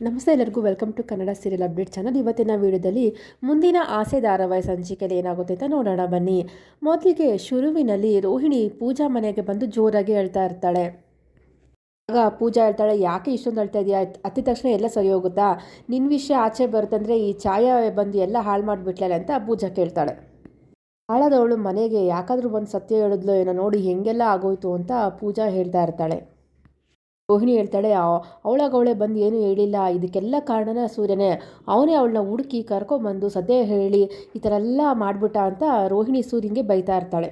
ನಮಸ್ತೆ ಎಲ್ಲರಿಗೂ welcome to Kannada serial update channel ಇವತ್ತಿನ ವಿಡಿಯೋದಲ್ಲಿ ಮುಂದಿನ ಆಸೆ ಧಾರಾವಾಹಿ ಸಂಚಿಕೆಯಲ್ಲಿ ಏನಾಗುತ್ತೆ ಅಂತ ನೋಡೋಣ, ಬನ್ನಿ. ಮೊದಲಿಗೆ ಶುರುವಿನಲ್ಲಿ ರೋಹಿಣಿ ಪೂಜಾ ಮನೆಗೆ ಬಂದು ಜೋರಾಗಿ ಹೇಳ್ತಾ ಇರ್ತಾಳೆ. ಆಗ ಪೂಜಾ ಹೇಳ್ತಾಳೆ, ಯಾಕೆ ಇಷ್ಟೊಂದು ಹೇಳ್ತಾ ಇದೆಯಾ? ಹತ್ತಿದ ತಕ್ಷಣ ಎಲ್ಲ ಸರಿ ಹೋಗುತ್ತಾ? ನಿನ್ನ ವಿಷಯ ಆಚೆ ಬರುತ್ತಂದರೆ ಈ ಛಾಯಾ ಬಂದು ಎಲ್ಲ ಹಾಳು ಮಾಡಿಬಿಟ್ಲಲ್ಲ ಅಂತ ಪೂಜಾ ಕೇಳ್ತಾಳೆ. ಆಳದವಳು ಮನೆಗೆ ಯಾಕಾದರೂ ಬಂದು ಸತ್ಯ ಹೇಳಿದ್ಲೋ ಏನೋ ನೋಡಿ ಹೆಂಗೆಲ್ಲ ಆಗೋಯ್ತು ಅಂತ ಪೂಜಾ ಹೇಳ್ತಾ ಇರ್ತಾಳೆ. ರೋಹಿಣಿ ಹೇಳ್ತಾಳೆ ಅವಳಾಗ ಅವಳೇ ಬಂದು ಏನೂ ಹೇಳಿಲ್ಲ, ಇದಕ್ಕೆಲ್ಲ ಕಾರಣನ ಸೂರ್ಯನೇ. ಅವನೇ ಅವಳನ್ನ ಹುಡುಕಿ ಕರ್ಕೊಂಬಂದು ಸದ್ಯ ಹೇಳಿ, ಈ ಥರ ಎಲ್ಲ ಮಾಡಿಬಿಟ್ಟ ಅಂತ ರೋಹಿಣಿ ಸೂರ್ಯನಿಗೆ ಬೈತಾ ಇರ್ತಾಳೆ.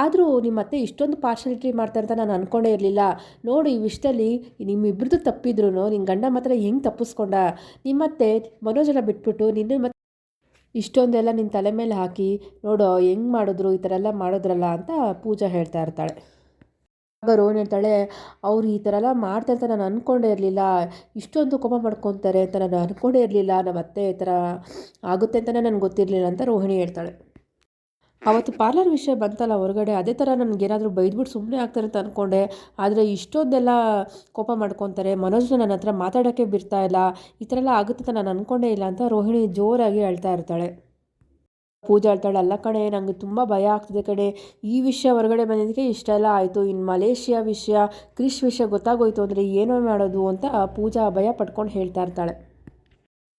ಆದರೂ ನಿಮ್ಮ ಅತ್ತೆ ಇಷ್ಟೊಂದು ಪಾರ್ಶಾಲಿಟಿ ಮಾಡ್ತಾರೆ ಅಂತ ನಾನು ಅಂದ್ಕೊಂಡೇ ಇರಲಿಲ್ಲ. ನೋಡಿ, ಈ ವಿಷಯದಲ್ಲಿ ನಿಮ್ಮಿಬ್ರದ್ದು ತಪ್ಪಿದ್ರು ನಿನ್ನ ಗಂಡ ಮಾತ್ರ ಹೆಂಗೆ ತಪ್ಪಿಸ್ಕೊಂಡ? ನಿಮ್ಮತ್ತೆ ಮನೋಜನ ಬಿಟ್ಬಿಟ್ಟು ನಿನ್ನ ಮತ್ತೆ ಇಷ್ಟೊಂದೆಲ್ಲ ನಿನ್ನ ತಲೆ ಮೇಲೆ ಹಾಕಿ, ನೋಡೋ, ಹೆಂಗೆ ಮಾಡಿದ್ರು ಈ ಥರ ಎಲ್ಲ ಮಾಡಿದ್ರಲ್ಲ ಅಂತ ಪೂಜಾ ಹೇಳ್ತಾ ಇರ್ತಾಳೆ. ರೋಹಿಣಿ ಹೇಳ್ತಾಳೆ, ಅವ್ರು ಈ ಥರ ಎಲ್ಲ ಮಾಡ್ತಾರೆ ನಾನು ಅಂದ್ಕೊಂಡೇ ಇರಲಿಲ್ಲ. ಇಷ್ಟೊಂದು ಕೋಪ ಮಾಡ್ಕೊತಾರೆ ಅಂತ ನಾನು ಅಂದ್ಕೊಂಡೇ ಇರಲಿಲ್ಲ. ನಮ್ಮ ಅತ್ತೆ ಈ ಥರ ಆಗುತ್ತೆ ಅಂತಲೇ ನನಗೆ ಗೊತ್ತಿರಲಿಲ್ಲ, ಅಂತ ರೋಹಿಣಿ ಹೇಳ್ತಾಳೆ. ಅವತ್ತು ಪಾರ್ಲರ್ ವಿಷಯ ಬಂತಲ್ಲ ಹೊರಗಡೆ, ಅದೇ ಥರ ನನಗೇನಾದರೂ ಬೈದ್ಬಿಟ್ಟು ಸುಮ್ಮನೆ ಆಗ್ತಾರೆ ಅಂತ ಅಂದ್ಕೊಂಡೆ ಆದರೆ ಇಷ್ಟೊಂದೆಲ್ಲ ಕೋಪ ಮಾಡ್ಕೊತಾರೆ. ಮನೋಜ್ನ ನನ್ನ ಹತ್ರ ಮಾತಾಡೋಕ್ಕೆ ಬಿಡ್ತಾ ಇಲ್ಲ. ಈ ಥರ ಎಲ್ಲ ಆಗುತ್ತೆ ಅಂತ ನಾನು ಅಂದ್ಕೊಂಡೇ ಇಲ್ಲ ಅಂತ ರೋಹಿಣಿ ಜೋರಾಗಿ ಹೇಳ್ತಾ ಇರ್ತಾಳೆ. ಪೂಜೆ ಹೇಳ್ತಾಳೆ, ಅಲ್ಲ ಕಣೆ ನನಗೆ ತುಂಬ ಭಯ ಆಗ್ತಿದೆ ಕಣೆ. ಈ ವಿಷಯ ಹೊರಗಡೆ ಬಂದಿದ್ದಕ್ಕೆ ಇಷ್ಟೆಲ್ಲ ಆಯಿತು. ಇನ್ನು ಮಲೇಷಿಯಾ ವಿಷಯ ಕ್ರಿಶ್ ವಿಷಯ ಗೊತ್ತಾಗೋಯ್ತು ಅಂದರೆ ಏನೋ ಮಾಡೋದು ಅಂತ ಪೂಜಾ ಭಯ ಪಡ್ಕೊಂಡು ಹೇಳ್ತಾ ಇರ್ತಾಳೆ.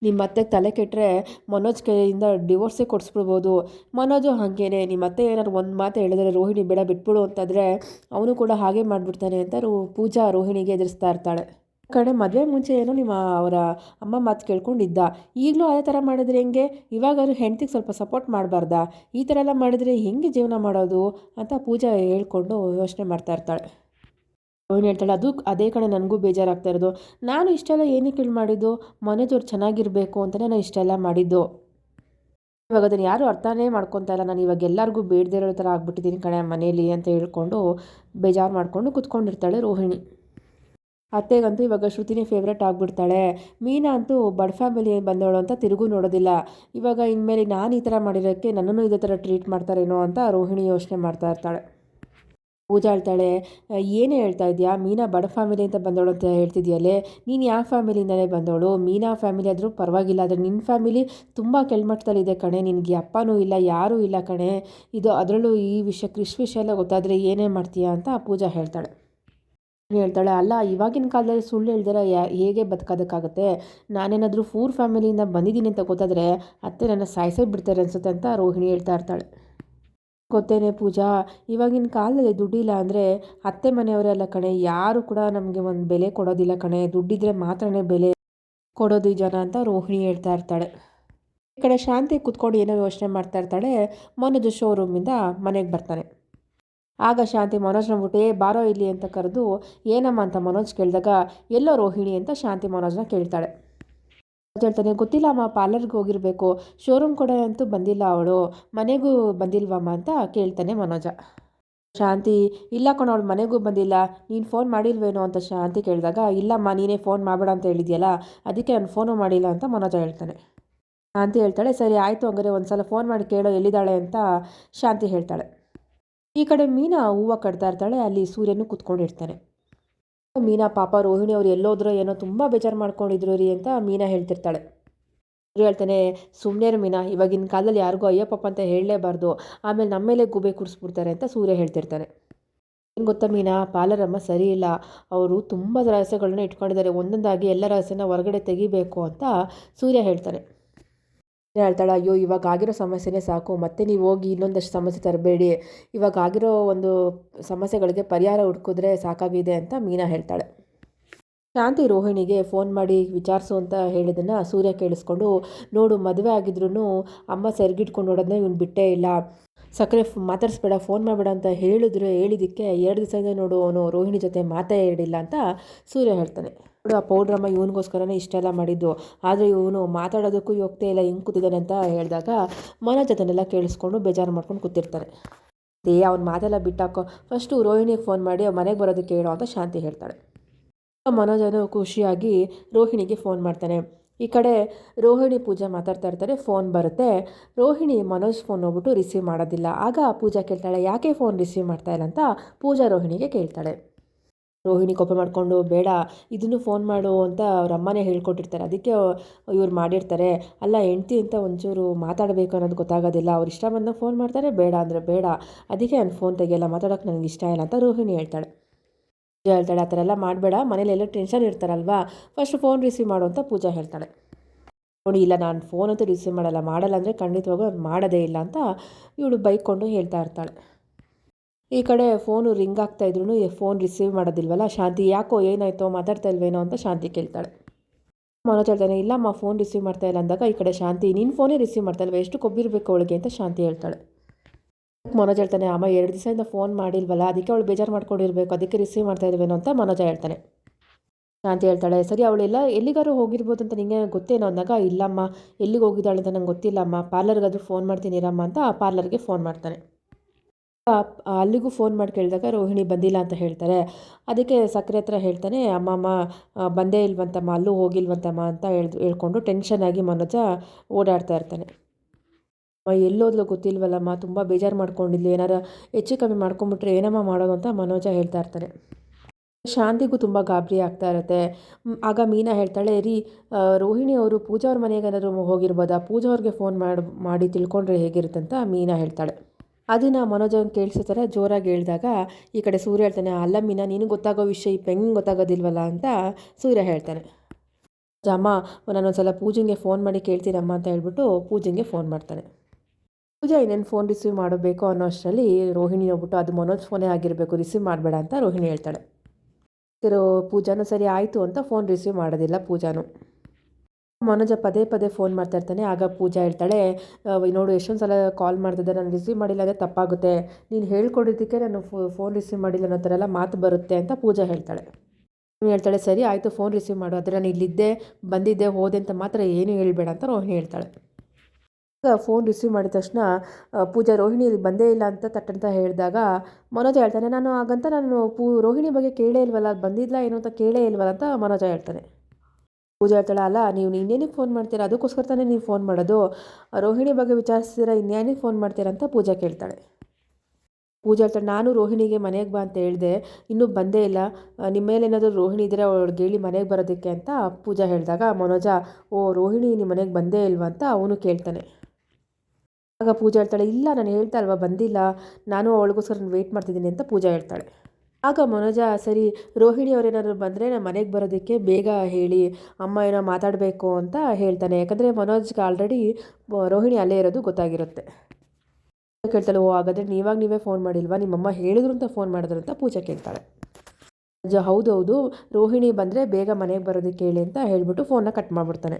ನಿಮ್ಮ ಅತ್ತೆಗೆ ತಲೆ ಕೆಟ್ಟರೆ ಮನೋಜ್ ಕೈಯಿಂದ ಡಿವೋರ್ಸೇ ಕೊಡಿಸ್ಬಿಡ್ಬೋದು. ಮನೋಜು ಹಾಗೇನೆ ನಿಮ್ಮ ಅತ್ತೆ ಏನಾದ್ರು ಒಂದು ಮಾತು ಹೇಳಿದ್ರೆ ರೋಹಿಣಿ, ಬೇಡ, ಬಿಟ್ಬಿಡು ಅಂತಂದರೆ ಅವನು ಕೂಡ ಹಾಗೆ ಮಾಡಿಬಿಡ್ತಾನೆ ಅಂತ ಪೂಜಾ ರೋಹಿಣಿಗೆ ಎದುರಿಸ್ತಾ ಇರ್ತಾಳೆ. ಕಡೆ ಮದುವೆ ಮುಂಚೆ ಏನೋ ನಿಮ್ಮ ಅವರ ಅಮ್ಮ ಮಾತು ಕೇಳ್ಕೊಂಡಿದ್ದ. ಈಗಲೂ ಅದೇ ಥರ ಮಾಡಿದ್ರೆ ಹೆಂಗೆ? ಇವಾಗ ಅವರು ಹೆಂಡ್ತಿಗೆ ಸ್ವಲ್ಪ ಸಪೋರ್ಟ್ ಮಾಡಬಾರ್ದಾ? ಈ ಥರ ಎಲ್ಲ ಮಾಡಿದರೆ ಹೆಂಗೆ ಜೀವನ ಮಾಡೋದು? ಅಂತ ಪೂಜಾ ಹೇಳ್ಕೊಂಡು ಯೋಚನೆ ಮಾಡ್ತಾ ಇರ್ತಾಳೆ. ಅವನು ಹೇಳ್ತಾಳೆ, ಅದು ಅದೇ ಕಡೆ ನನಗೂ ಬೇಜಾರಾಗ್ತಾ ಇರೋದು. ನಾನು ಇಷ್ಟೆಲ್ಲ ಏನಕ್ಕೆ ಕೇಳಿ ಮಾಡಿದ್ದು? ಮನೆದವ್ರು ಚೆನ್ನಾಗಿರಬೇಕು ಅಂತಲೇ ನಾನು ಇಷ್ಟೆಲ್ಲ ಮಾಡಿದ್ದು. ಇವಾಗ ಅದನ್ನು ಯಾರೂ ಅರ್ಥನೇ ಮಾಡ್ಕೊತಾ ಇಲ್ಲ. ನಾನು ಇವಾಗ ಎಲ್ಲರಿಗೂ ಬೇಡದೇ ಇರೋ ಥರ ಆಗ್ಬಿಟ್ಟಿದ್ದೀನಿ ಕಣೆ ಮನೇಲಿ ಅಂತ ಹೇಳ್ಕೊಂಡು ಬೇಜಾರು ಮಾಡಿಕೊಂಡು ಕುತ್ಕೊಂಡಿರ್ತಾಳೆ ರೋಹಿಣಿ. ಅತ್ತೆಗಂತೂ ಇವಾಗ ಶ್ರುತಿನೇ ಫೇವ್ರೇಟ್ ಆಗಿಬಿಡ್ತಾಳೆ. ಮೀನಾ ಅಂತೂ ಬಡ್ ಫ್ಯಾಮಿಲಿ ಬಂದವಳು ಅಂತ ತಿರುಗೂ ನೋಡೋದಿಲ್ಲ. ಇವಾಗ ಇನ್ಮೇಲೆ ನಾನು ಈ ಥರ ಮಾಡಿರೋಕ್ಕೆ ನನ್ನನ್ನು ಇದೇ ಥರ ಟ್ರೀಟ್ ಮಾಡ್ತಾರೇನೋ ಅಂತ ರೋಹಿಣಿ ಯೋಚನೆ ಮಾಡ್ತಾ ಇರ್ತಾಳೆ. ಪೂಜಾ ಹೇಳ್ತಾಳೆ ಏನೇ ಹೇಳ್ತಾ ಇದೆಯಾ? ಮೀನಾ ಬಡ ಫ್ಯಾಮಿಲಿ ಅಂತ ಬಂದವಳು ಅಂತ ಹೇಳ್ತಿದ್ಯಲ್ಲೇ? ನೀನು ಯಾವ ಫ್ಯಾಮಿಲಿಯಿಂದಲೇ ಬಂದವಳು? ಮೀನಾ ಫ್ಯಾಮಿಲಿ ಆದರೂ ಪರವಾಗಿಲ್ಲ, ಆದರೆ ನಿನ್ನ ಫ್ಯಾಮಿಲಿ ತುಂಬ ಕೆಳಮಟ್ಟದಲ್ಲಿದೆ ಕಣೆ. ನಿನಗೆ ಅಪ್ಪನೂ ಇಲ್ಲ, ಯಾರೂ ಇಲ್ಲ ಕಣೆ. ಇದು ಅದರಲ್ಲೂ ಈ ವಿಷಯ ಕೃಷಿ ವಿಷಯ ಎಲ್ಲ ಗೊತ್ತಾದರೆ ಏನೇ ಮಾಡ್ತೀಯಾ? ಅಂತ ಪೂಜಾ ಹೇಳ್ತಾಳೆ. ಹೇಳ್ತಾಳೆ, ಅಲ್ಲ, ಇವಾಗಿನ ಕಾಲದಲ್ಲಿ ಸುಳ್ಳು ಹೇಳ್ದಿರ, ಯಾ, ಹೇಗೆ ಬದುಕೋದಕ್ಕಾಗುತ್ತೆ? ನಾನೇನಾದರೂ ಫೂರ್ ಫ್ಯಾಮಿಲಿಯಿಂದ ಬಂದಿದ್ದೀನಿ ಅಂತ ಗೊತ್ತಾದರೆ ಅತ್ತೆ ನನ್ನ ಸಾಯಿಸೇ ಬಿಡ್ತಾರೆ ಅನ್ಸುತ್ತೆ ಅಂತ ರೋಹಿಣಿ ಹೇಳ್ತಾ ಇರ್ತಾಳೆ. ಗೊತ್ತೇನೆ ಪೂಜಾ, ಇವಾಗಿನ ಕಾಲದಲ್ಲಿ ದುಡ್ಡಿಲ್ಲ ಅಂದರೆ ಅತ್ತೆ ಮನೆಯವರೆಲ್ಲ ಕಣೆ, ಯಾರು ಕೂಡ ನಮಗೆ ಒಂದು ಬೆಲೆ ಕೊಡೋದಿಲ್ಲ ಕಣೆ, ದುಡ್ಡಿದ್ರೆ ಮಾತ್ರನೇ ಬೆಲೆ ಕೊಡೋದು ಜನ ಅಂತ ರೋಹಿಣಿ ಹೇಳ್ತಾ ಇರ್ತಾಳೆ. ಈ ಕಡೆ ಶಾಂತಿ ಕುತ್ಕೊಂಡು ಏನೋ ಯೋಚನೆ ಮಾಡ್ತಾ ಇರ್ತಾಳೆ ಮೊನ್ನೆದು ಶೋರೂಮಿಂದ ಮನೆಗೆ ಬರ್ತಾನೆ. ಆಗ ಶಾಂತಿ ಮನೋಜ್ನ ಬಿಟ್ಟೇ ಬಾರೋ ಇಲ್ಲಿ ಅಂತ ಕರೆದು, ಏನಮ್ಮ ಅಂತ ಮನೋಜ್ ಕೇಳಿದಾಗ, ಎಲ್ಲೋ ರೋಹಿಣಿ ಅಂತ ಶಾಂತಿ ಮನೋಜ್ನ ಕೇಳ್ತಾಳೆ. ಹೇಳ್ತಾನೆ ಗೊತ್ತಿಲ್ಲ ಅಮ್ಮ ಪಾರ್ಲರ್ಗೆ ಹೋಗಿರಬೇಕು. ಶೋರೂಮ್ ಕೂಡ ಅಂತೂ ಬಂದಿಲ್ಲ ಅವಳು. ಮನೆಗೂ ಬಂದಿಲ್ವಮ್ಮ ಅಂತ ಕೇಳ್ತಾನೆ ಮನೋಜ. ಶಾಂತಿ, ಇಲ್ಲ ಕಣ, ಅವಳು ಮನೆಗೂ ಬಂದಿಲ್ಲ. ನೀನು ಫೋನ್ ಮಾಡಿಲ್ವೇನೋ ಅಂತ ಶಾಂತಿ ಕೇಳಿದಾಗ, ಇಲ್ಲಮ್ಮ, ನೀನೇ ಫೋನ್ ಮಾಡಬೇಡ ಅಂತ ಹೇಳಿದ್ಯಲ್ಲ, ಅದಕ್ಕೆ ನಾನು ಫೋನು ಮಾಡಿಲ್ಲ ಅಂತ ಮನೋಜ ಹೇಳ್ತಾನೆ. ಶಾಂತಿ ಹೇಳ್ತಾಳೆ, ಸರಿ, ಆಯಿತು, ಹಂಗಾರೆ ಒಂದು ಸಲ ಫೋನ್ ಮಾಡಿ ಕೇಳೋ, ಎಲ್ಲಿದ್ದಾಳೆ ಅಂತ ಶಾಂತಿ ಹೇಳ್ತಾಳೆ. ಈ ಕಡೆ ಮೀನಾ ಹೂವು ಕಟ್ತಾ ಇರ್ತಾಳೆ, ಅಲ್ಲಿ ಸೂರ್ಯನೂ ಕುತ್ಕೊಂಡಿರ್ತಾನೆ. ಮೀನಾ ಪಾಪ ರೋಹಿಣಿ ಅವ್ರು ಎಲ್ಲೋದ್ರೋ ಏನೋ ತುಂಬ ಬೇಜಾರು ಮಾಡ್ಕೊಂಡಿದ್ರು ರೀ ಅಂತ ಮೀನಾ ಹೇಳ್ತಿರ್ತಾಳೆ. ಹೇಳ್ತಾನೆ ಸುಮ್ಮನೆ ಮೀನಾ, ಇವಾಗಿನ ಕಾಲದಲ್ಲಿ ಯಾರಿಗೂ ಅಯ್ಯಪ್ಪ ಅಂತ ಹೇಳಲೇಬಾರ್ದು, ಆಮೇಲೆ ನಮ್ಮ ಮೇಲೆ ಗುಬೆ ಕುಡಿಸ್ಬಿಡ್ತಾರೆ ಅಂತ ಸೂರ್ಯ ಹೇಳ್ತಿರ್ತಾನೆ. ಏನು ಗೊತ್ತಾ ಮೀನಾ, ಪಾಲರಮ್ಮ ಸರಿ ಇಲ್ಲ, ಅವರು ತುಂಬ ರಹಸ್ಯಗಳನ್ನ ಇಟ್ಕೊಂಡಿದ್ದಾರೆ, ಒಂದೊಂದಾಗಿ ಎಲ್ಲ ರಹಸ್ಯನ ಹೊರಗಡೆ ತೆಗಿಬೇಕು ಅಂತ ಸೂರ್ಯ ಹೇಳ್ತಾನೆ. ಹೇಳ್ತಾಳೆ, ಅಯ್ಯೋ ಇವಾಗ ಆಗಿರೋ ಸಮಸ್ಯೆನೇ ಸಾಕು, ಮತ್ತೆ ನೀವು ಹೋಗಿ ಇನ್ನೊಂದಷ್ಟು ಸಮಸ್ಯೆ ತರಬೇಡಿ. ಇವಾಗ ಆಗಿರೋ ಒಂದು ಸಮಸ್ಯೆಗಳಿಗೆ ಪರಿಹಾರ ಹುಡ್ಕಿದ್ರೆ ಸಾಕಾಗಿದೆ ಅಂತ ಮೀನಾ ಹೇಳ್ತಾಳೆ. ಶಾಂತಿ ರೋಹಿಣಿಗೆ ಫೋನ್ ಮಾಡಿ ವಿಚಾರಿಸು ಅಂತ ಹೇಳಿದ್ದನ್ನು ಸೂರ್ಯ ಕೇಳಿಸ್ಕೊಂಡು, ನೋಡು, ಮದುವೆ ಆಗಿದ್ರು ಅಮ್ಮ ಸೆರ್ಗಿಟ್ಕೊಂಡು ನೋಡೋದನ್ನ ಇವ್ನು ಬಿಟ್ಟೇ ಇಲ್ಲ. ಸಕ್ಕರೆ ಮಾತಾಡಿಸ್ಬೇಡ, ಫೋನ್ ಮಾಡಬೇಡ ಅಂತ ಹೇಳಿದ್ರೆ ಹೇಳಿದ್ದಕ್ಕೆ ಎರಡು ದಿವಸದಿಂದ ನೋಡು ಅವನು ರೋಹಿಣಿ ಜೊತೆ ಮಾತೇ ಹೇಳಿಲ್ಲ ಅಂತ ಸೂರ್ಯ ಹೇಳ್ತಾನೆ. ಆ ಪೌಡ್ರಮ್ಮ ಇವನಿಗೋಸ್ಕರನೇ ಇಷ್ಟೆಲ್ಲ ಮಾಡಿದ್ದು. ಆದರೆ ಇವನು ಮಾತಾಡೋದಕ್ಕೂ ಯೋಗ್ಯತೆ ಇಲ್ಲ, ಹಿಂಗೆ ಕೂತಿದ್ದಾನೆ ಅಂತ ಹೇಳಿದಾಗ ಮನೋಜ್ ಅದನ್ನೆಲ್ಲ ಕೇಳಿಸ್ಕೊಂಡು ಬೇಜಾರು ಮಾಡ್ಕೊಂಡು ಕೂತಿರ್ತಾರೆ ದೇ ಅವ್ನ ಮಾತೆಲ್ಲ ಬಿಟ್ಟಾಕೋ. ಫಸ್ಟು ರೋಹಿಣಿಗೆ ಫೋನ್ ಮಾಡಿ ಅವ್ರ ಮನೆಗೆ ಬರೋದಕ್ಕೆ ಹೇಳೋ ಅಂತ ಶಾಂತಿ ಹೇಳ್ತಾಳೆ. ಮನೋಜನು ಖುಷಿಯಾಗಿ ರೋಹಿಣಿಗೆ ಫೋನ್ ಮಾಡ್ತಾನೆ. ಈ ಕಡೆ ರೋಹಿಣಿ ಪೂಜಾ ಮಾತಾಡ್ತಾ ಇರ್ತಾರೆ ಫೋನ್ ಬರುತ್ತೆ. ರೋಹಿಣಿ ಮನೋಜ್ ಫೋನ್ ಹೋಗ್ಬಿಟ್ಟು ರಿಸೀವ್ ಮಾಡೋದಿಲ್ಲ. ಆಗ ಪೂಜಾ ಕೇಳ್ತಾಳೆ, ಯಾಕೆ ಫೋನ್ ರಿಸೀವ್ ಮಾಡ್ತಾ ಇಲ್ಲ ಅಂತ ಪೂಜಾ ರೋಹಿಣಿಗೆ ಕೇಳ್ತಾಳೆ. ರೋಹಿಣಿ ಕೋಪ ಮಾಡಿಕೊಂಡು, ಬೇಡ, ಇದನ್ನು ಫೋನ್ ಮಾಡು ಅಂತ ಅವ್ರ ಅಮ್ಮನೇ ಹೇಳ್ಕೊಟ್ಟಿರ್ತಾರೆ. ಅದಕ್ಕೆ ಇವ್ರು ಮಾಡಿರ್ತಾರೆ. ಅಲ್ಲ, ಹೆಂಡ್ತಿ ಅಂತ ಒಂಚೂರು ಮಾತಾಡಬೇಕು ಅನ್ನೋದು ಗೊತ್ತಾಗೋದಿಲ್ಲ. ಅವ್ರು ಇಷ್ಟ ಬಂದಾಗ ಫೋನ್ ಮಾಡ್ತಾರೆ, ಬೇಡ ಅಂದರೆ ಬೇಡ. ಅದಕ್ಕೆ ನಾನು ಫೋನ್ ತೆಗಿಯಲ್ಲ, ಮಾತಾಡೋಕೆ ನನಗೆ ಇಷ್ಟ ಇಲ್ಲ ಅಂತ ರೋಹಿಣಿ ಹೇಳ್ತಾಳೆ. ಪೂಜಾ ಹೇಳ್ತಾಳೆ, ಆ ಥರ ಎಲ್ಲ ಮಾಡಬೇಡ. ಮನೇಲೆಲ್ಲ ಟೆನ್ಷನ್ ಇರ್ತಾರಲ್ವಾ? ಫಸ್ಟ್ ಫೋನ್ ರಿಸೀವ್ ಮಾಡು ಅಂತ ಪೂಜಾ ಹೇಳ್ತಾಳೆ. ನೋಡಿ, ಇಲ್ಲ, ನಾನು ಫೋನ್ ಅಂತೂ ರಿಸೀವ್ ಮಾಡಲ್ಲ. ಮಾಡಲ್ಲ ಅಂದರೆ ಖಂಡಿತವಾಗೂ ಅವ್ನು ಮಾಡೋದೇ ಇಲ್ಲ ಅಂತ ಇವಳು ಬೈಕೊಂಡು ಹೇಳ್ತಾ ಇರ್ತಾಳೆ. ಈ ಕಡೆ ಫೋನು ರಿಂಗ್ ಆಗ್ತಾ ಇದ್ರು ಫೋನ್ ರಿಸೀವ್ ಮಾಡೋದಿಲ್ವಲ್ಲ? ಶಾಂತಿ ಯಾಕೋ ಏನಾಯ್ತೋ ಮಾತಾಡ್ತಾ ಇಲ್ವೇನೋ ಅಂತ ಶಾಂತಿ ಕೇಳ್ತಾಳೆ. ಮನೋಜ್ ಹೇಳ್ತಾನೆ, ಇಲ್ಲಮ್ಮ, ಫೋನ್ ರಿಸೀವ್ ಮಾಡ್ತಾ ಇಲ್ಲ ಅಂದಾಗ ಈ ಕಡೆ ಶಾಂತಿ ನಿನ್ನ ಫೋನೇ ರಿಸೀವ್ ಮಾಡ್ತಾ ಇಲ್ವ ಎಷ್ಟು ಕೊಬ್ಬಿರಬೇಕು ಅವಳಿಗೆ ಅಂತ ಶಾಂತಿ ಹೇಳ್ತಾಳೆ. ಮನೋಜ್ ಹೇಳ್ತಾನೆ, ಅಮ್ಮ, ಎರಡು ದಿವಸದಿಂದ ಫೋನ್ ಮಾಡಿಲ್ವಲ್ಲ, ಅದಕ್ಕೆ ಅವಳು ಬೇಜಾರು ಮಾಡ್ಕೊಂಡಿರ್ಬೇಕು, ಅದಕ್ಕೆ ರಿಸೀವ್ ಮಾಡ್ತಾ ಇದ್ವೇನೋ ಅಂತ ಮನೋಜ ಹೇಳ್ತಾನೆ. ಶಾಂತಿ ಹೇಳ್ತಾಳೆ, ಸರಿ, ಅವಳೆಲ್ಲ ಎಲ್ಲಿಗಾರು ಹೋಗಿರ್ಬೋದು ಅಂತ ನಿಮಗೆ ಗೊತ್ತೇನೋ ಅಂದಾಗ, ಇಲ್ಲಮ್ಮ, ಎಲ್ಲಿಗೆ ಹೋಗಿದ್ದಾಳೆ ಅಂತ ನಂಗೆ ಗೊತ್ತಿಲ್ಲಮ್ಮ, ಪಾರ್ಲರ್ಗಾದ್ರೂ ಫೋನ್ ಮಾಡ್ತೀನಿ ಇರಮ್ಮ ಅಂತ ಆ ಪಾರ್ಲರ್ಗೆ ಫೋನ್ ಮಾಡ್ತಾನೆ. ಅಲ್ಲಿಗೂ ಫೋನ್ ಮಾಡಿ ಕೇಳಿದಾಗ ರೋಹಿಣಿ ಬಂದಿಲ್ಲ ಅಂತ ಹೇಳ್ತಾರೆ. ಅದಕ್ಕೆ ಸಕ್ಕರೆ ಹತ್ರ ಹೇಳ್ತಾನೆ ಅಮ್ಮಮ್ಮ ಬಂದೇ ಇಲ್ವಂತಮ್ಮ, ಅಲ್ಲೂ ಹೋಗಿಲ್ವಂತಮ್ಮ ಅಂತ ಹೇಳ್ದು ಹೇಳ್ಕೊಂಡು ಟೆನ್ಷನ್ ಆಗಿ ಮನೋಜ ಓಡಾಡ್ತಾ ಇರ್ತಾನೆ. ಎಲ್ಲೋದ್ಲು ಗೊತ್ತಿಲ್ವಲ್ಲಮ್ಮ, ತುಂಬ ಬೇಜಾರು ಮಾಡ್ಕೊಂಡಿದ್ಲು, ಏನಾರು ಹೆಚ್ಚು ಕಮ್ಮಿ ಮಾಡ್ಕೊಂಬಿಟ್ರೆ ಏನಮ್ಮ ಮಾಡೋದು ಅಂತ ಮನೋಜ ಹೇಳ್ತಾ ಇರ್ತಾನೆ. ಶಾಂತಿಗೂ ತುಂಬ ಗಾಬರಿ ಆಗ್ತಾ ಇರುತ್ತೆ. ಆಗ ಮೀನಾ ಹೇಳ್ತಾಳೆ, ರೀ ರೋಹಿಣಿ ಅವರು ಪೂಜಾ ಅವ್ರ ಮನೆಗೆ ಏನಾದರೂ ಹೋಗಿರ್ಬೋದಾ? ಪೂಜಾ ಅವ್ರಿಗೆ ಫೋನ್ ಮಾಡಿ ಮಾಡಿ ತಿಳ್ಕೊಂಡ್ರೆ ಹೇಗಿರುತ್ತೆ ಅಂತ ಮೀನಾ ಹೇಳ್ತಾಳೆ. ಅದನ್ನು ಮನೋಜ್ ಕೇಳಿಸೋ ಥರ ಜೋರಾಗಿ ಹೇಳಿದಾಗ, ಈ ಕಡೆ ಸೂರ್ಯ ಹೇಳ್ತಾನೆ, ಅಲ್ಲ ಮೀನಾ, ನಿನಗೆ ಗೊತ್ತಾಗೋ ವಿಷಯ ಈ ಹೆಂಗೆ ಗೊತ್ತಾಗೋದಿಲ್ವಲ್ಲ ಅಂತ ಸೂರ್ಯ ಹೇಳ್ತಾನೆ. ಅಮ್ಮ ನಾನೊಂದ್ಸಲ ಪೂಜೆಗೆ ಫೋನ್ ಮಾಡಿ ಕೇಳ್ತೀನಮ್ಮ ಅಂತ ಹೇಳ್ಬಿಟ್ಟು ಪೂಜೆಗೆ ಫೋನ್ ಮಾಡ್ತಾನೆ. ಪೂಜಾ, ಇನ್ನೇನು ಫೋನ್ ರಿಸೀವ್ ಮಾಡಬೇಕು ಅನ್ನೋ ಅಷ್ಟರಲ್ಲಿ ರೋಹಿಣಿ ಹೋಗ್ಬಿಟ್ಟು ಅದು ಮನೋಜ್ ಫೋನೇ ಆಗಿರಬೇಕು, ರಿಸೀವ್ ಮಾಡಬೇಡ ಅಂತ ರೋಹಿಣಿ ಹೇಳ್ತಾಳೆ. ಇರೋ, ಪೂಜಾನು ಸರಿ ಆಯಿತು ಅಂತ ಫೋನ್ ರಿಸೀವ್ ಮಾಡೋದಿಲ್ಲ ಪೂಜಾನು. ಮನೋಜ ಪದೇ ಪದೇ ಫೋನ್ ಮಾಡ್ತಾ ಇರ್ತಾನೆ. ಆಗ ಪೂಜಾ ಹೇಳ್ತಾಳೆ ನೋಡು, ಎಷ್ಟೊಂದು ಸಲ ಕಾಲ್ ಮಾಡ್ತಿದ್ದೆ, ನಾನು ರಿಸೀವ್ ಮಾಡಿಲ್ಲ ಅಂದರೆ ತಪ್ಪಾಗುತ್ತೆ. ನೀನು ಹೇಳ್ಕೊಡಿದ್ದಕ್ಕೆ ನಾನು ಫೋನ್ ರಿಸೀವ್ ಮಾಡಿಲ್ಲ ಅನ್ನೋ ಥರ ಎಲ್ಲ ಮಾತು ಬರುತ್ತೆ ಅಂತ ಪೂಜಾ ಹೇಳ್ತಾಳೆ. ಹೇಳ್ತಾಳೆ, ಸರಿ, ಆಯಿತು ಫೋನ್ ರಿಸೀವ್ ಮಾಡು. ಆದರೆ ನಾನು ಇಲ್ಲಿದ್ದೆ, ಬಂದಿದ್ದೆ, ಹೋದೆ ಅಂತ ಮಾತ್ರ ಏನು ಹೇಳಬೇಡ ಅಂತ ರೋಹಿಣಿ ಹೇಳ್ತಾಳೆ. ಫೋನ್ ರಿಸೀವ್ ಮಾಡಿದ ತಕ್ಷಣ ಪೂಜಾ, ರೋಹಿಣಿ, ಇಲ್ಲಿ ಬಂದೇ ಇಲ್ಲ ಅಂತ ತಟ್ಟಂತ ಹೇಳಿದಾಗ, ಮನೋಜ ಹೇಳ್ತಾನೆ, ನಾನು ಹಾಗಂತ ನಾನು ಪೂ, ರೋಹಿಣಿ ಬಗ್ಗೆ ಕೇಳೇ ಇಲ್ವಲ್ಲ ಅದು ಬಂದಿದ್ಲ ಏನು ಅಂತ ಕೇಳೇ ಇಲ್ವಲ್ಲ ಅಂತ ಮನೋಜ ಹೇಳ್ತಾನೆ. ಪೂಜಾ ಹೇಳ್ತಾಳೆ, ಅಲ್ಲ, ನೀವು ಇನ್ನೇನಿಗೆ ಫೋನ್ ಮಾಡ್ತೀರಾ? ಅದಕ್ಕೋಸ್ಕರ ತಾನೇ ನೀವು ಫೋನ್ ಮಾಡೋದು. ರೋಹಿಣಿ ಬಗ್ಗೆ ವಿಚಾರಿಸ್ತೀರಾ ಇನ್ನೇನಿಗೆ ಫೋನ್ ಮಾಡ್ತೀರಾ ಅಂತ ಪೂಜಾ ಕೇಳ್ತಾಳೆ. ಪೂಜಾ ಹೇಳ್ತಾಳೆ, ನಾನು ರೋಹಿಣಿಗೆ ಮನೆಗೆ ಬಾ ಅಂತ ಹೇಳಿದೆ. ಇನ್ನೂ ಬಂದೇ ಇಲ್ಲ. ನಿಮ್ಮ ಮೇಲೆ ಏನಾದರೂ ರೋಹಿಣಿ ಇದ್ದರೆ ಅವಳಿಗೆ ಹೇಳಿ ಮನೆಗೆ ಬರೋದಕ್ಕೆ ಅಂತ ಪೂಜಾ ಹೇಳಿದಾಗ ಮನೋಜ, ಓ, ರೋಹಿಣಿ ನಿಮ್ಮ ಮನೆಗೆ ಬಂದೇ ಇಲ್ವಾ? ಅಂತ ಅವನು ಕೇಳ್ತಾನೆ. ಆಗ ಪೂಜಾ ಹೇಳ್ತಾಳೆ, ಇಲ್ಲ, ನಾನು ಹೇಳ್ತಾ ಅಲ್ವಾ ಬಂದಿಲ್ಲ. ನಾನು ಅವಳಿಗೋಸ್ಕರ ವೇಟ್ ಮಾಡ್ತಿದ್ದೀನಿ ಅಂತ ಪೂಜಾ ಹೇಳ್ತಾಳೆ. ಆಗ ಮನೋಜ, ಸರಿ, ರೋಹಿಣಿ ಅವರೇನಾದ್ರು ಬಂದರೆ ನಾನು ಮನೆಗೆ ಬರೋದಕ್ಕೆ ಬೇಗ ಹೇಳಿ, ಅಮ್ಮ ಏನೋ ಮಾತಾಡಬೇಕು ಅಂತ ಹೇಳ್ತಾನೆ. ಯಾಕಂದರೆ ಮನೋಜ್ಗೆ ಆಲ್ರೆಡಿ ರೋಹಿಣಿ ಅಲ್ಲೇ ಇರೋದು ಗೊತ್ತಾಗಿರುತ್ತೆ. ಕೇಳ್ತಾಳೆ, ಓ, ಹಾಗಾದರೆ ನೀವಾಗ ನೀವೇ ಫೋನ್ ಮಾಡಿಲ್ವಾ? ನಿಮ್ಮಮ್ಮ ಹೇಳಿದ್ರು ಅಂತ ಫೋನ್ ಮಾಡಿದ್ರು ಅಂತ ಪೂಜಾ ಕೇಳ್ತಾಳೆ. ಹೌದು ಹೌದು ರೋಹಿಣಿ ಬಂದರೆ ಬೇಗ ಮನೆಗೆ ಬರೋದಕ್ಕೆ ಹೇಳಿ ಅಂತ ಹೇಳಿಬಿಟ್ಟು ಫೋನ್ನ ಕಟ್ ಮಾಡಿಬಿಡ್ತಾನೆ.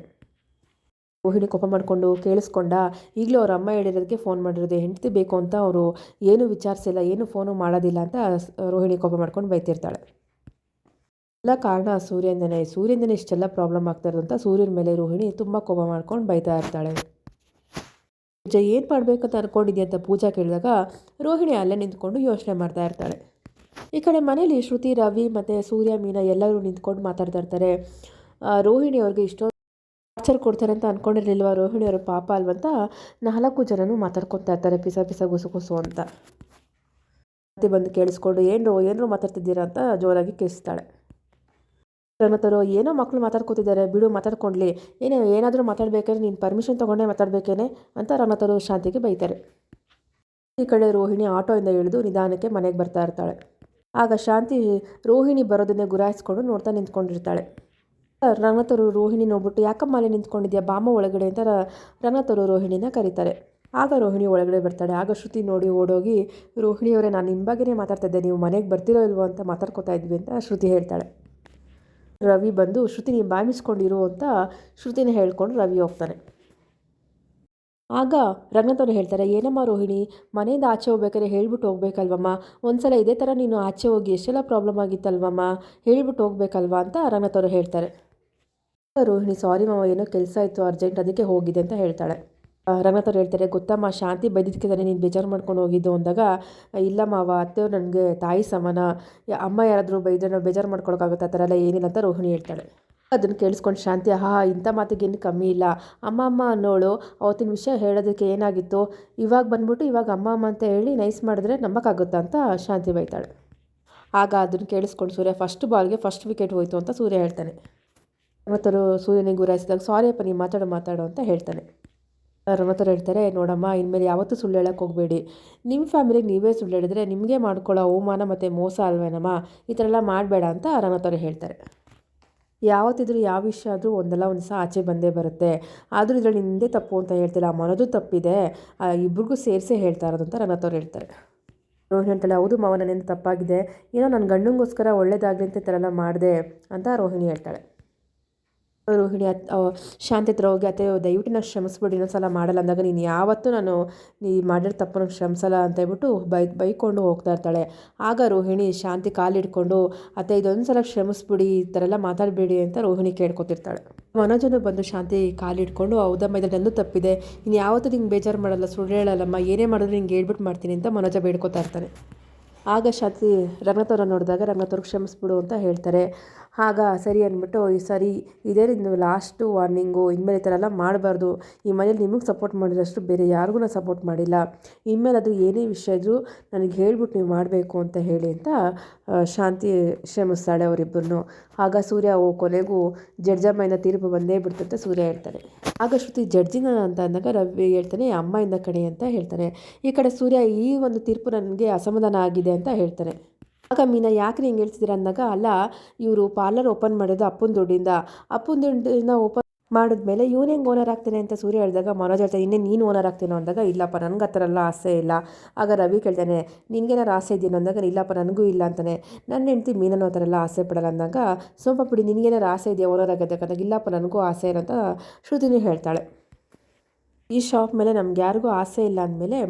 ರೋಹಿಣಿ ಕೋಪ ಮಾಡಿಕೊಂಡು ಕೇಳಿಸ್ಕೊಂಡ, ಈಗಲೂ ಅವ್ರ ಅಮ್ಮ ಹೇಳಿರೋದಕ್ಕೆ ಫೋನ್ ಮಾಡಿರೋದು, ಹೆಂಡತಿ ಬೇಕು ಅಂತ ಅವರು ಏನು ವಿಚಾರಿಸಿಲ್ಲ, ಏನು ಫೋನು ಮಾಡೋದಿಲ್ಲ ಅಂತ ರೋಹಿಣಿ ಕೋಪ ಮಾಡ್ಕೊಂಡು ಬೈತಿರ್ತಾಳೆ. ಎಲ್ಲ ಕಾರಣ ಸೂರ್ಯಂದನೇ. ಸೂರ್ಯಂದನೇ ಇಷ್ಟೆಲ್ಲ ಪ್ರಾಬ್ಲಮ್ ಆಗ್ತಾ ಇರೋದು ಅಂತ ಸೂರ್ಯನ ಮೇಲೆ ರೋಹಿಣಿ ತುಂಬ ಕೋಪ ಮಾಡ್ಕೊಂಡು ಬೈತಾ ಇರ್ತಾಳೆ. ಪೂಜೆ, ಏನು ಮಾಡಬೇಕಂತ ಅನ್ಕೊಂಡಿದ್ಯಾ ಅಂತ ಪೂಜಾ ಕೇಳಿದಾಗ ರೋಹಿಣಿ ಅಲ್ಲೇ ನಿಂತ್ಕೊಂಡು ಯೋಚನೆ ಮಾಡ್ತಾ ಇರ್ತಾಳೆ. ಈ ಕಡೆ ಮನೇಲಿ ಶ್ರುತಿ, ರವಿ ಮತ್ತು ಸೂರ್ಯ, ಮೀನಾ ಎಲ್ಲರೂ ನಿಂತ್ಕೊಂಡು ಮಾತಾಡ್ತಾ ಇರ್ತಾರೆ. ರೋಹಿಣಿ ಅವ್ರಿಗೆ ಇಷ್ಟೊಂದು ಟಾರ್ಚರ್ ಕೊಡ್ತಾರೆ ಅಂತ ಅನ್ಕೊಂಡಿರ್ಲಿಲ್ವ ರೋಹಿಣಿ ಅವರ ಪಾಪ ಅಲ್ವಂತ ನಾಲ್ಕು ಜನನೂ ಮಾತಾಡ್ಕೊತಾ ಇರ್ತಾರೆ, ಪಿಸ ಪಿಸ ಗುಸು ಗುಸು ಅಂತ. ಮತ್ತೆ ಬಂದು ಕೇಳಿಸ್ಕೊಂಡು ಏನು ಏನರು ಮಾತಾಡ್ತಿದ್ದೀರಾ? ಅಂತ ಜೋರಾಗಿ ಕೇಳಿಸ್ತಾಳೆ. ರಂಗತರು ಏನೋ ಮಕ್ಕಳು ಮಾತಾಡ್ಕೊತಿದ್ದಾರೆ, ಬಿಡು ಮಾತಾಡ್ಕೊಂಡ್ಲಿ. ಏನೇ, ಏನಾದರೂ ಮಾತಾಡ್ಬೇಕಾದ್ರೆ ನೀನು ಪರ್ಮಿಷನ್ ತೊಗೊಂಡೇ ಮಾತಾಡಬೇಕೇನೆ? ಅಂತ ರಂಗತರು ಶಾಂತಿಗೆ ಬೈತಾರೆ. ಈ ಕಡೆ ರೋಹಿಣಿ ಆಟೋಯಿಂದ ಇಳಿದು ನಿಧಾನಕ್ಕೆ ಮನೆಗೆ ಬರ್ತಾ ಇರ್ತಾಳೆ. ಆಗ ಶಾಂತಿ ರೋಹಿಣಿ ಬರೋದನ್ನೇ ಗುರಾಯಿಸ್ಕೊಂಡು ನೋಡ್ತಾ ನಿಂತ್ಕೊಂಡಿರ್ತಾಳೆ. ರಂಗತರು ರೋಹಿಣಿ ನೋಡ್ಬಿಟ್ಟು, ಯಾಕಮ್ಮ ಅಲ್ಲಿ ನಿಂತ್ಕೊಂಡಿದ್ಯಾ? ಬಾಮ ಒಳಗಡೆ ಅಂತ ರಂಗತರು ರೋಹಿಣಿನ ಕರೀತಾರೆ. ಆಗ ರೋಹಿಣಿ ಒಳಗಡೆ ಬರ್ತಾಳೆ. ಆಗ ಶ್ರುತಿ ನೋಡಿ ಓಡೋಗಿ, ರೋಹಿಣಿಯವರೇ, ನಾನು ನಿಮ್ಮ ಬಗ್ಗೆನೇ ಮಾತಾಡ್ತಾ ಇದ್ದೆ ನೀವು ಮನೆಗೆ ಬರ್ತಿರೋ ಇಲ್ವೋ ಅಂತ ಮಾತಾಡ್ಕೊತಾ ಇದ್ವಿ ಅಂತ ಶ್ರುತಿ ಹೇಳ್ತಾಳೆ. ರವಿ ಬಂದು, ಶ್ರುತಿ ನೀವು ಬಾಯಿಸ್ಕೊಂಡಿರು ಅಂತ ಶ್ರುತಿನ ಹೇಳ್ಕೊಂಡು ರವಿ ಹೋಗ್ತಾನೆ. ಆಗ ರಂಗತವರು ಹೇಳ್ತಾರೆ, ಏನಮ್ಮ ರೋಹಿಣಿ, ಮನೆಯಿಂದ ಆಚೆ ಹೋಗ್ಬೇಕಾದ್ರೆ ಹೇಳ್ಬಿಟ್ಟು ಹೋಗ್ಬೇಕಲ್ವಮ್ಮ? ಒಂದ್ಸಲ ಇದೇ ಥರ ನೀನು ಆಚೆ ಹೋಗಿ ಎಷ್ಟೆಲ್ಲ ಪ್ರಾಬ್ಲಮ್ ಆಗಿತ್ತಲ್ವಮ್ಮ? ಹೇಳ್ಬಿಟ್ಟು ಹೋಗ್ಬೇಕಲ್ವಾ? ಅಂತ ರಂಗನಾಥವ್ರು ಹೇಳ್ತಾರೆ. ರೋಹಿಣಿ, ಸಾರಿ ಮಾವ, ಏನೋ ಕೆಲಸ ಇತ್ತು, ಅರ್ಜೆಂಟ್ ಅದಕ್ಕೆ ಹೋಗಿದೆ ಅಂತ ಹೇಳ್ತಾಳೆ. ರಂಗನಾಥವ್ರು ಹೇಳ್ತಾರೆ ಗೊತ್ತಮ್ಮ ಶಾಂತಿ ಬೈದಿದ್ದಕ್ಕೆ ತಾನೇ ನೀನು ಬೇಜಾರು ಮಾಡ್ಕೊಂಡು ಹೋಗಿದ್ದು ಅಂದಾಗ, ಇಲ್ಲ ಮಾವ, ಅತ್ತೆಯವ್ರು ನನಗೆ ತಾಯಿ ಸಮಾನ ಅಮ್ಮ ಯಾರಾದರೂ ಬೈದ್ರೆ ನಾವು ಬೇಜಾರು ಮಾಡ್ಕೊಳಕ್ಕಾಗುತ್ತೆ, ಆ ಥರ ಎಲ್ಲ ಏನಿಲ್ಲ ಅಂತ ರೋಹಿಣಿ ಹೇಳ್ತಾಳೆ. ಅದನ್ನು ಕೇಳಿಸ್ಕೊಂಡು ಶಾಂತಿ, ಆಹಾ, ಇಂಥ ಮಾತಿಗೇನು ಕಮ್ಮಿ ಇಲ್ಲ. ಅಮ್ಮ ಅಮ್ಮ ಅನ್ನೋಳು, ಅವತ್ತಿನ ವಿಷಯ ಹೇಳೋದಕ್ಕೆ ಏನಾಗಿತ್ತು? ಇವಾಗ ಬಂದ್ಬಿಟ್ಟು ಇವಾಗ ಅಮ್ಮ ಅಮ್ಮ ಅಂತ ಹೇಳಿ ನೈಸ್ ಮಾಡಿದ್ರೆ ನಂಬಕ್ಕಾಗುತ್ತಾ ಅಂತ ಶಾಂತಿ ಬೈತಾಳೆ. ಆಗ ಅದನ್ನು ಕೇಳಿಸ್ಕೊಂಡು ಸೂರ್ಯ, ಫಸ್ಟ್ ಬಾಲ್ಗೆ ಫಸ್ಟ್ ವಿಕೆಟ್ ಹೋಯಿತು ಅಂತ ಸೂರ್ಯ ಹೇಳ್ತಾನೆ. ರಮತರು ಸೂರ್ಯನಿಗೆ ಗುರಾಯಿಸಿದಾಗ ಸಾರಿ ಅಪ್ಪ ನೀವು ಮಾತಾಡು ಮಾತಾಡು ಅಂತ ಹೇಳ್ತಾನೆ. ರಮತರು ಹೇಳ್ತಾರೆ, ನೋಡಮ್ಮ, ಇನ್ಮೇಲೆ ಯಾವತ್ತೂ ಸುಳ್ಳು ಹೇಳಕ್ಕೆ ಹೋಗಬೇಡಿ. ನಿಮ್ಮ ಫ್ಯಾಮಿಲಿಗೆ ನೀವೇ ಸುಳ್ಳು ಹೇಳಿದ್ರೆ ನಿಮಗೆ ಮಾಡ್ಕೊಳ್ಳೋ ಅವಮಾನ ಮತ್ತು ಮೋಸ ಅಲ್ವೇನಮ್ಮ? ಈ ಥರ ಎಲ್ಲ ಮಾಡಬೇಡ ಅಂತ ರಮತರು ಹೇಳ್ತಾರೆ. ಯಾವತ್ತಿದ್ರೂ, ಯಾವ ವಿಷಯ ಆದರೂ ಒಂದಲ್ಲ, ಒಂದು ಸಹ ಆಚೆ ಬಂದೇ ಬರುತ್ತೆ. ಆದರೂ ಇದರಲ್ಲಿ ನಿಂದೇ ತಪ್ಪು ಅಂತ ಹೇಳ್ತಿಲ್ಲ ಮನದು ತಪ್ಪಿದೆ. ಇಬ್ರಿಗೂ ಸೇರಿಸೇ ಹೇಳ್ತಾ ಇರೋದು ಅಂತ ರಮತವ್ರು ಹೇಳ್ತಾರೆ. ರೋಹಿಣಿ ಹೇಳ್ತಾಳೆ, ಹೌದು ಮಾವ, ನನ್ನಿಂದ ತಪ್ಪಾಗಿದೆ. ಏನೋ ನನ್ನ ಗಂಡನಿಗೋಸ್ಕರ ಒಳ್ಳೇದಾಗಲಿ ಅಂತ ಈ ಥರ ಎಲ್ಲ ಮಾಡಿದೆ ಅಂತ ರೋಹಿಣಿ ಹೇಳ್ತಾಳೆ. ರೋಹಿಣಿ ಶಾಂತಿ ಹತ್ರ ಹೋಗಿ ಅತ್ತೆ ದಯವಿಟ್ಟು ನಾನು ಶ್ರಮಿಸ್ಬಿಡಿ ಇನ್ನೊಂದ್ಸಲ ಮಾಡಲ್ಲ ಅಂದಾಗ ನೀನು ಯಾವತ್ತೂ ನಾನು ನೀ ಮಾಡಿರೋ ತಪ್ಪು ನಾನು ಶ್ರಮಿಸಲ್ಲ ಅಂತ ಹೇಳ್ಬಿಟ್ಟು ಬೈ, ಬೈಕೊಂಡು ಹೋಗ್ತಾ ಇರ್ತಾಳೆ. ಆಗ ರೋಹಿಣಿ ಶಾಂತಿ ಕಾಲಿಡ್ಕೊಂಡು, ಅತ್ತೆ ಇದೊಂದು ಸಲ ಕ್ಷಮಿಸ್ಬಿಡಿ ಈ ಥರ ಎಲ್ಲ ಮಾತಾಡಬೇಡಿ ಅಂತ ರೋಹಿಣಿ ಕೇಳ್ಕೊತಿರ್ತಾಳೆ. ಮನೋಜನು ಬಂದು ಶಾಂತಿ ಕಾಲಿಡ್ಕೊಂಡು, ಹೌದಮ್ಮ, ಇದು ನಂದು ತಪ್ಪಿದೆ. ನೀನು ಯಾವತ್ತೂ ನಿಂಗೆ ಬೇಜಾರು ಮಾಡಲ್ಲ, ಸುಳ್ಳು ಹೇಳಲ್ಲಮ್ಮ, ಏನೇ ಮಾಡಿದ್ರು ನಿಂಗೆ ಹೇಳ್ಬಿಟ್ಟು ಮಾಡ್ತೀನಿ ಅಂತ ಮನೋಜ ಬೇಡ್ಕೊತಾ ಇರ್ತಾನೆ. ಆಗ ಶಾಂತಿ ರಂಗತವ್ರನ್ನ ನೋಡಿದಾಗ ರಂಗತವ್ರಿಗೆ ಕ್ಷಮಿಸ್ಬಿಡು ಅಂತ ಹೇಳ್ತಾರೆ. ಆಗ ಸರಿ ಅಂದ್ಬಿಟ್ಟು ಈ ಸರಿ ಇದೇ ನೀವು ಲಾಸ್ಟು ವಾರ್ನಿಂಗು ಇನ್ಮೇಲೆ ಈ ಥರ ಎಲ್ಲ ಮಾಡಬಾರ್ದು. ಈ ಮನೇಲಿ ನಿಮಗೆ ಸಪೋರ್ಟ್ ಮಾಡಿದಷ್ಟು ಬೇರೆ ಯಾರಿಗೂ ನಾನು ಸಪೋರ್ಟ್ ಮಾಡಿಲ್ಲ. ಇನ್ಮೇಲೆ ಅದು ಏನೇ ವಿಷಯ ಇದ್ದರೂ ನನಗೆ ಹೇಳ್ಬಿಟ್ಟು ನೀವು ಮಾಡಬೇಕು ಅಂತ ಹೇಳಿ ಅಂತ ಶಾಂತಿ ಶ್ರಮಿಸ್ತಾಳೆ ಅವರಿಬ್ಬರನ್ನು ಆಗ ಸೂರ್ಯ ಓ ಕೊನೆಗೂ ಜಡ್ಜಮ್ಮನ ತೀರ್ಪು ಬಂದೇ ಬಿಡ್ತಂತೆ ಸೂರ್ಯ ಹೇಳ್ತಾನೆ. ಆಗ ಶ್ರುತಿ ಜಡ್ಜಿನ ಅಂತ ಅಂದಾಗ ರವಿ ಹೇಳ್ತಾನೆ ಅಮ್ಮಯಿಂದ ಕಣೆ ಅಂತ ಹೇಳ್ತಾನೆ. ಈ ಕಡೆ ಸೂರ್ಯ ಈ ಒಂದು ತೀರ್ಪು ನನಗೆ ಅಸಮಾಧಾನ ಆಗಿದೆ ಅಂತ ಹೇಳ್ತಾನೆ. ಆಗ ಮೀನಾ ಯಾಕೆ ಹಿಂಗೆ ಹೇಳ್ತಿದ್ದೀರ ಅಂದಾಗ, ಅಲ್ಲ, ಇವರು ಪಾರ್ಲರ್ ಓಪನ್ ಮಾಡೋದು ಅಪ್ಪನ ದುಡ್ಡಿಂದ. ಅಪ್ಪನ ದುಡ್ಡಿಂದ ಓಪನ್ ಮಾಡಿದ್ಮೇಲೆ ಇವನು ಹೆಂಗೆ ಓನರ್ ಆಗ್ತಾನೆ ಅಂತ ಸೂರ್ಯ ಹೇಳಿದಾಗ, ಮನೋಜ್ ಹೇಳ್ತಾನೆ, ಇನ್ನೇ ನೀನು ಓನರ್ ಆಗ್ತೀನೋ? ಅಂದಾಗ, ಇಲ್ಲಪ್ಪ, ನನಗೆ ಆ ಥರ ಎಲ್ಲ ಆಸೆ ಇಲ್ಲ. ಆಗ ರವಿ ಕೇಳ್ತಾನೆ, ನಿನಗೇನಾರು ಆಸೆ ಇದೆಯೋ ಅಂದಾಗ, ಇಲ್ಲಪ್ಪ, ನನಗೂ ಇಲ್ಲ ಅಂತಾನೆ. ನನ್ನ ಹೆಂಡ್ತಿ ಮೀನನ್ನು ಆ ಥರ ಎಲ್ಲ ಆಸೆ ಪಡಲ್ಲ ಅಂದಾಗ ಸೋಂಪ ಬಿಡಿ, ನಿನಗೇನಾರು ಆಸೆ ಇದೆಯಾ ಓನರ್ ಆಗೋದಕ್ಕೆ ಅಂದಾಗ, ಇಲ್ಲಪ್ಪ, ನನಗೂ ಆಸೆ ಇಲ್ಲ ಅಂತ ಶ್ರುತಿನೂ ಹೇಳ್ತಾಳೆ. ಈ ಶಾಪ್ ಮೇಲೆ ನಮ್ಗೆ ಯಾರಿಗೂ ಆಸೆ ಇಲ್ಲ ಅಂದಮೇಲೆ,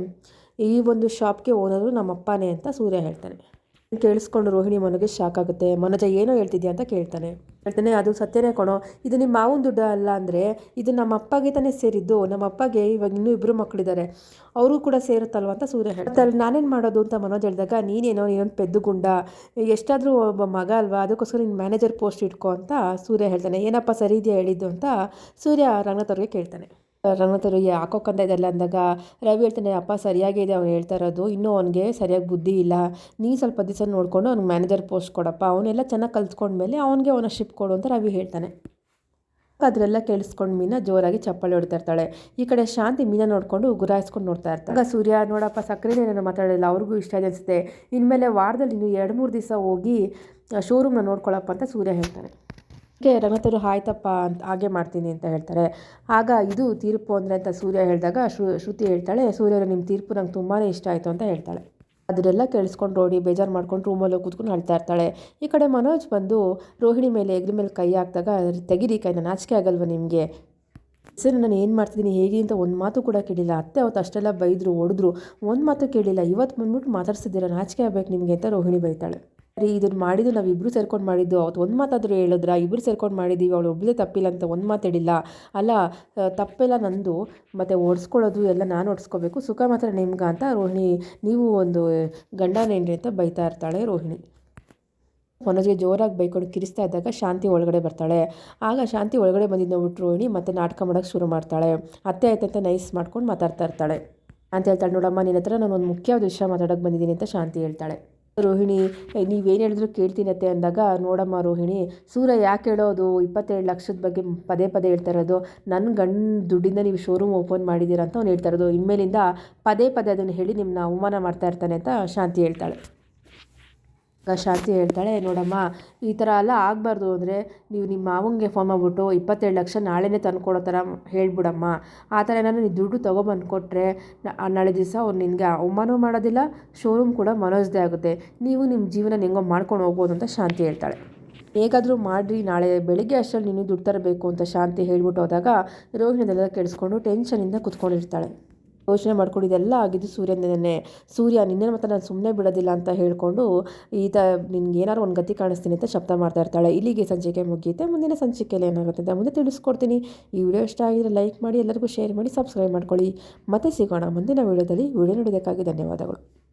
ಈ ಒಂದು ಶಾಪ್ಗೆ ಓನರು ನಮ್ಮ ಅಪ್ಪನೇ ಅಂತ ಸೂರ್ಯ ಹೇಳ್ತಾನೆ. ಕೇಳಿಸ್ಕೊಂಡು ರೋಹಿಣಿ ಮನೋಗೆ ಶಾಕ್ ಆಗುತ್ತೆ. ಮನೋಜ ಏನೋ ಹೇಳ್ತಿದ್ಯಾ ಅಂತ ಕೇಳ್ತಾನೆ. ಹೇಳ್ತಾನೆ, ಅದು ಸತ್ಯನೇ ಕಣೋ. ಇದು ನಿಮ್ಮ ಮಾವನ ದುಡ್ಡು ಅಲ್ಲ ಅಂದರೆ ಇದು ನಮ್ಮ ಅಪ್ಪಗೆ ತಾನೇ ಸೇರಿದ್ದು. ನಮ್ಮ ಅಪ್ಪಗೆ ಇವಾಗ ಇನ್ನೂ ಇಬ್ಬರು ಮಕ್ಕಳಿದ್ದಾರೆ ಅವರು ಕೂಡ ಸೇರುತ್ತಲ್ವ ಅಂತ ಸೂರ್ಯ ಹೇಳ್ತಾರೆ ನಾನೇನು ಮಾಡೋದು ಅಂತ ಮನೋಜ್ ಹೇಳಿದಾಗ, ನೀನೇನೋ, ನೀನೊಂದು ಪೆದ್ದು ಗುಂಡ. ಎಷ್ಟಾದರೂ ಒಬ್ಬ ಮಗ ಅಲ್ವಾ, ಅದಕ್ಕೋಸ್ಕರ ನೀನು ಮ್ಯಾನೇಜರ್ ಪೋಸ್ಟ್ ಇಟ್ಕೋ ಅಂತ ಸೂರ್ಯ ಹೇಳ್ತಾನೆ. ಏನಪ್ಪ ಸರಿ ಇದೆಯಾ ಹೇಳಿದ್ದು ಅಂತ ಸೂರ್ಯ ರಂಗನಾಥ್ ಕೇಳ್ತಾನೆ. ರಂಗನಾಥರು ಕಂದ ಇದೆಲ್ಲ ಅಂದಾಗ, ರವಿ ಹೇಳ್ತಾನೆ, ಅಪ್ಪ ಸರಿಯಾಗಿದೆ ಅವ್ನು ಹೇಳ್ತಾ ಇರೋದು, ಇನ್ನೂ ಅವನಿಗೆ ಸರಿಯಾಗಿ ಬುದ್ಧಿ ಇಲ್ಲ. ನೀ ಸ್ವಲ್ಪ ದಿವಸ ನೋಡಿಕೊಂಡು ಅವ್ನಿಗೆ ಮ್ಯಾನೇಜರ್ ಪೋಸ್ಟ್ ಕೊಡಪ್ಪ. ಅವನ್ನೆಲ್ಲ ಚೆನ್ನಾಗಿ ಕಲ್ತ್ಕೊಂಡ್ಮೇಲೆ ಅವನಿಗೆ ಓನರ್ಶಿಪ್ ಕೊಡು ಅಂತ ರವಿ ಹೇಳ್ತಾನೆ. ಅದರೆಲ್ಲ ಕೇಳಿಸ್ಕೊಂಡು ಮೀನಾ ಜೋರಾಗಿ ಚಪ್ಪಾಳೆ ಹೊಡಿತಾ ಇರ್ತಾಳೆ. ಈ ಕಡೆ ಶಾಂತಿ ಮೀನಾ ನೋಡಿಕೊಂಡು ಗುರಾಯಿಸ್ಕೊಂಡು ನೋಡ್ತಾ ಇರ್ತಾಳೆ. ಆಗ ಸೂರ್ಯ, ನೋಡಪ್ಪ ಸಕ್ಕರೆನೇನೋ ಮಾತಾಡಲಿಲ್ಲ ಅವ್ರಿಗೂ ಇಷ್ಟ ಅನಿಸುತ್ತೆ. ಇನ್ಮೇಲೆ ವಾರದಲ್ಲಿ ಇನ್ನು ಎರಡು ಮೂರು ದಿವಸ ಹೋಗಿ ಶೋರೂಮ್ನ ನೋಡ್ಕೊಳಪ್ಪ ಅಂತ ಸೂರ್ಯ ಹೇಳ್ತಾನೆ. ಕೆ ರಂಗತರು ಆಯ್ತಪ್ಪ ಅಂತ ಹಾಗೆ ಮಾಡ್ತೀನಿ ಅಂತ ಹೇಳ್ತಾರೆ. ಆಗ ಇದು ತೀರ್ಪು ಅಂದರೆ ಅಂತ ಸೂರ್ಯ ಹೇಳಿದಾಗ ಶ್ರುತಿ ಹೇಳ್ತಾಳೆ ಸೂರ್ಯರು ನಿಮ್ಮ ತೀರ್ಪು ನಂಗೆ ತುಂಬಾ ಇಷ್ಟ ಆಯಿತು ಅಂತ ಹೇಳ್ತಾಳೆ. ಅದನ್ನೆಲ್ಲ ಕೇಳಿಸ್ಕೊಂಡು ರೋಡಿ ಬೇಜಾರು ಮಾಡ್ಕೊಂಡು ರೂಮಲ್ಲಿ ಕೂತ್ಕೊಂಡು ಅಳ್ತಾ ಇರ್ತಾಳೆ. ಈ ಕಡೆ ಮನೋಜ್ ಬಂದು ರೋಹಿಣಿ ಮೇಲೆ, ಎಗ್ರಿ ಮೇಲೆ ಕೈ ಹಾಕಿದಾಗ ತೆಗಿರಿ ಕೈನ, ನಾಚಿಕೆ ಆಗಲ್ವ ನಿಮಗೆ? ಸರ್ ನಾನು ಏನು ಮಾಡ್ತಿದ್ದೀನಿ, ಹೇಗೆ ಅಂತ ಒಂದು ಮಾತು ಕೂಡ ಕೇಳಿಲ್ಲ. ಅತ್ತೆ ಅವತ್ತು ಅಷ್ಟೆಲ್ಲ ಬೈದರು, ಹೊಡೆದ್ರು. ಒಂದು ಮಾತು ಕೇಳಿಲ್ಲ. ಇವತ್ತು ಬಂದ್ಬಿಟ್ಟು ಮಾತಾಡ್ಸಿದ್ದೀರ, ನಾಚಿಕೆ ಆಗ್ಬೇಕು ನಿಮಗೆ, ಅಂತ ರೋಹಿಣಿ ಬೈತಾಳೆ. ರೀ ಇದನ್ನು ಮಾಡಿದ್ದು ನಾವು ಇಬ್ಬರು ಸೇರ್ಕೊಂಡು ಮಾಡಿದ್ದು. ಅವತ್ತು ಒಂದು ಮಾತಾದರೂ ಹೇಳಿದ್ರ? ಇಬ್ಬರು ಸೇರ್ಕೊಂಡು ಮಾಡಿದ್ದೀವಿ ಅವಳು ಒಬ್ಬಳೇ ತಪ್ಪಿಲ್ಲ ಅಂತ ಒಂದು ಮಾತು ಹೇಳಿಲ್ಲ. ಅಲ್ಲ ತಪ್ಪೆಲ್ಲ ನಂದು, ಮತ್ತು ಓಡಿಸ್ಕೊಳ್ಳೋದು ಎಲ್ಲ ನಾನು ಓಡಿಸ್ಕೋಬೇಕು. ಸುಖ ಮಾತ್ರ ನಿಮ್ಗೆ ಅಂತ ರೋಹಿಣಿ, ನೀವು ಒಂದು ಗಂಡನೇನ್ರಿ ಅಂತ ಬೈತಾ ಇರ್ತಾಳೆ ರೋಹಿಣಿ. ಮನೋಜ್ಗೆ ಜೋರಾಗಿ ಬೈಕೊಂಡು ಕಿರಿಸ್ತಾ ಇದ್ದಾಗ ಶಾಂತಿ ಒಳಗಡೆ ಬರ್ತಾಳೆ. ಆಗ ಶಾಂತಿ ಒಳಗಡೆ ಬಂದಿದ್ದು ನೋಡ್ಬಿಟ್ಟು ರೋಹಿಣಿ ಮತ್ತೆ ನಾಟಕ ಮಾಡೋಕ್ಕೆ ಶುರು ಮಾಡ್ತಾಳೆ. ಅತ್ತೆ ಆಯ್ತು ಅಂತ ನೈಸ್ ಮಾಡ್ಕೊಂಡು ಮಾತಾಡ್ತಾ ಇರ್ತಾಳೆ. ಅಂತ ಹೇಳ್ತಾಳೆ, ನೋಡಮ್ಮ ನಿನ್ನ ಹತ್ರ ನಾನು ಒಂದು ಮುಖ್ಯವಾದ ವಿಷಯ ಮಾತಾಡೋಕ್ಕೆ ಬಂದಿದ್ದೀನಿ ಅಂತ ಶಾಂತಿ ಹೇಳ್ತಾಳೆ. ರೋಹಿಣಿ ನೀವೇನು ಹೇಳಿದ್ರು ಕೇಳ್ತೀನತ್ತೆ? ಅಂದಾಗ, ನೋಡಮ್ಮ ರೋಹಿಣಿ, ಸೂರ್ಯ ಯಾಕೆ ಹೇಳೋದು? ಇಪ್ಪತ್ತೇಳು ಲಕ್ಷದ ಬಗ್ಗೆ ಪದೇ ಪದೇ ಹೇಳ್ತಾ ಇರೋದು. ನನ್ನ ಗಂಡ ದುಡ್ಡಿಂದ ನೀವು ಶೋರೂಮ್ ಓಪನ್ ಮಾಡಿದ್ದೀರ ಅಂತ ಅವ್ನು ಹೇಳ್ತಾ ಇರೋದು. ಇನ್ಮೇಲಿಂದ ಪದೇ ಪದೇ ಅದನ್ನು ಹೇಳಿ ನಿಮ್ಮನ್ನ ಅವಮಾನ ಮಾಡ್ತಾ ಇರ್ತಾನೆ ಅಂತ ಶಾಂತಿ ಹೇಳ್ತಾಳೆ. ಶಾಂತಿ ಹೇಳ್ತಾಳೆ, ನೋಡಮ್ಮ, ಈ ಥರ ಎಲ್ಲ ಆಗಬಾರ್ದು ಅಂದರೆ ನೀವು ನಿಮ್ಮ ಮಾವಂಗೆ ಫೋನ್ ಮಾಡಿಬಿಟ್ಟು ಇಪ್ಪತ್ತೆರಡು ಲಕ್ಷ ನಾಳೆನೇ ತಂದುಕೊಡೋ ಥರ ಹೇಳ್ಬಿಡಮ್ಮ. ಆ ಥರ ಏನಾದರೂ ನೀವು ದುಡ್ಡು ತೊಗೊಬಂದು ಕೊಟ್ಟರೆ ನಾಳೆ ದಿವಸ ಅವ್ರು ನಿನಗೆ ಅವಮಾನ ಮಾಡೋದಿಲ್ಲ ಶೋರೂಮ್ ಕೂಡ ಮನೋಜ್ದೇ ಆಗುತ್ತೆ. ನೀವು ನಿಮ್ಮ ಜೀವನ ಹೆಂಗೋ ಮಾಡ್ಕೊಂಡು ಹೋಗ್ಬೋದು ಅಂತ ಶಾಂತಿ ಹೇಳ್ತಾಳೆ. ಹೇಗಾದರೂ ಮಾಡಿರಿ, ನಾಳೆ ಬೆಳಿಗ್ಗೆ ಅಷ್ಟರಲ್ಲಿ ನೀನು ದುಡ್ಡು ತರಬೇಕು ಅಂತ ಶಾಂತಿ ಹೇಳ್ಬಿಟ್ಟು ಹೋದಾಗ ರೋಹಿಣಿದೆಲ್ಲ ಕೆಡಿಸ್ಕೊಂಡು ಟೆನ್ಷನಿಂದ ಕುತ್ಕೊಂಡಿರ್ತಾಳೆ. ಯೋಚನೆ ಮಾಡ್ಕೊಂಡು ಇದೆಲ್ಲ ಆಗಿದ್ದು ಸೂರ್ಯನೇ ಸೂರ್ಯ ನಿನ್ನೆ ಮತ್ತೆ ನಾನು ಸುಮ್ಮನೆ ಬಿಡೋದಿಲ್ಲ ಅಂತ ಹೇಳಿಕೊಂಡು ಈತ ನಿನ್ಗೆ ಏನಾದ್ರು ಒಂದು ಗತಿ ಕಾಣಿಸ್ತೀನಿ ಅಂತ ಶಬ್ದ ಮಾಡ್ತಾ ಇರ್ತಾಳೆ. ಇಲ್ಲಿಗೆ ಸಂಚಿಕೆ ಮುಗಿಯುತ್ತೆ. ಮುಂದಿನ ಸಂಚಿಕೆಯಲ್ಲಿ ಏನಾಗುತ್ತೆ ಅಂತ ಮುಂದೆ ತಿಳಿಸ್ಕೊಡ್ತೀನಿ. ಈ ವಿಡಿಯೋ ಇಷ್ಟ ಆಗಿದ್ರೆ ಲೈಕ್ ಮಾಡಿ, ಎಲ್ಲರಿಗೂ ಶೇರ್ ಮಾಡಿ, ಸಬ್ಸ್ಕ್ರೈಬ್ ಮಾಡ್ಕೊಳ್ಳಿ. ಮತ್ತೆ ಸಿಗೋಣ ಮುಂದಿನ ವಿಡಿಯೋದಲ್ಲಿ. ವಿಡಿಯೋ ನೋಡೋದಕ್ಕಾಗಿ ಧನ್ಯವಾದಗಳು.